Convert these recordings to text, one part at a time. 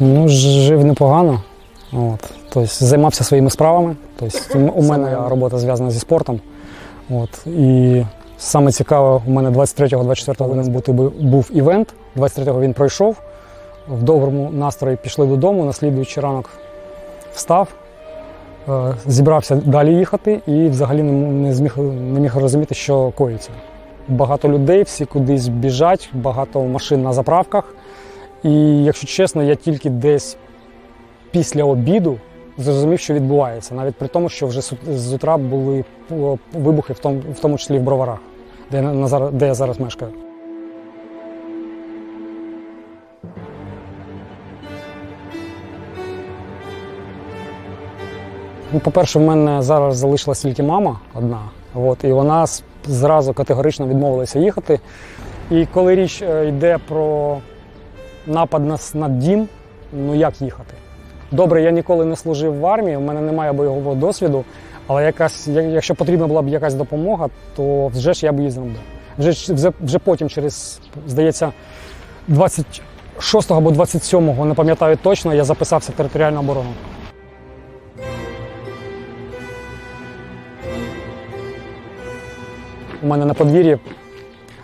Ну, жив непогано. От. Тобто, займався своїми справами. Тобто, у мене робота зв'язана зі спортом. От. І саме цікаве, у мене 23-24 повинен бути був івент. 23-го він пройшов. В доброму настрої пішли додому. На слідуючий ранок встав, е, зібрався далі їхати і взагалі не, зміг, не міг розуміти, що коїться. Багато людей, всі кудись біжать, багато машин на заправках. І якщо чесно, я тільки десь після обіду зрозумів, що відбувається, навіть при тому, що вже з утра були вибухи, в тому, в тому числі в броварах, де, я де я зараз мешкаю. Ну, по-перше, в мене зараз залишилась тільки мама одна, от, і вона зразу категорично відмовилася їхати. І коли річ е, йде про напад на, на дім, ну як їхати? Добре, я ніколи не служив в армії, у мене немає бойового досвіду, але якась, якщо потрібна була б якась допомога, то вже ж я б їздив би. Вже, вже, вже потім, через, здається, 26 або 27-го, не пам'ятаю точно, я записався в територіальну оборону. У мене на подвір'ї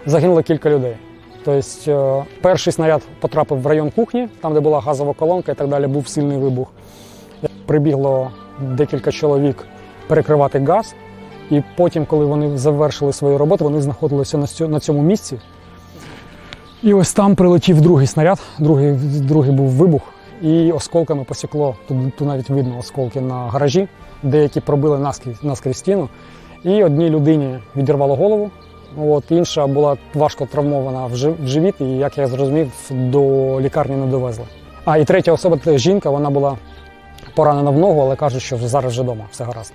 загинуло кілька людей. Тобто, е, перший снаряд потрапив в район кухні, там, де була газова колонка і так далі, був сильний вибух. Прибігло декілька чоловік перекривати газ, і потім, коли вони завершили свою роботу, вони знаходилися на цьому місці. І ось там прилетів другий снаряд, другий, другий був вибух, і осколками посікло. Тут, тут навіть видно осколки на гаражі, деякі пробили наскрізь, наскрізь стіну. І одній людині відірвало голову, от, інша була важко травмована в живіт, і, як я зрозумів, до лікарні не довезли. А і третя особа це жінка, вона була поранена в ногу, але кажуть, що зараз вже вдома, все гаразд.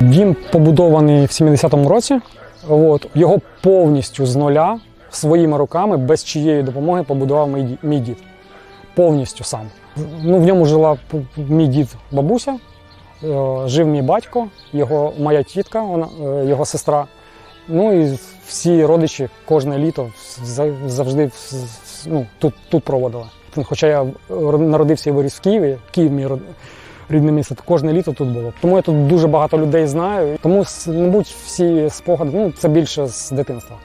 Він побудований в 70-му році. От, його повністю з нуля своїми руками, без чиєї допомоги побудував мій, дід. Повністю сам. Ну, в ньому жила мій дід бабуся, е, жив мій батько, його моя тітка, вона, е, його сестра. Ну і всі родичі кожне літо завжди ну, тут, тут проводили. Хоча я народився і виріс в Києві, Київ мій рідне місце, то кожне літо тут було. Тому я тут дуже багато людей знаю. Тому, мабуть, всі спогади ну, це більше з дитинства.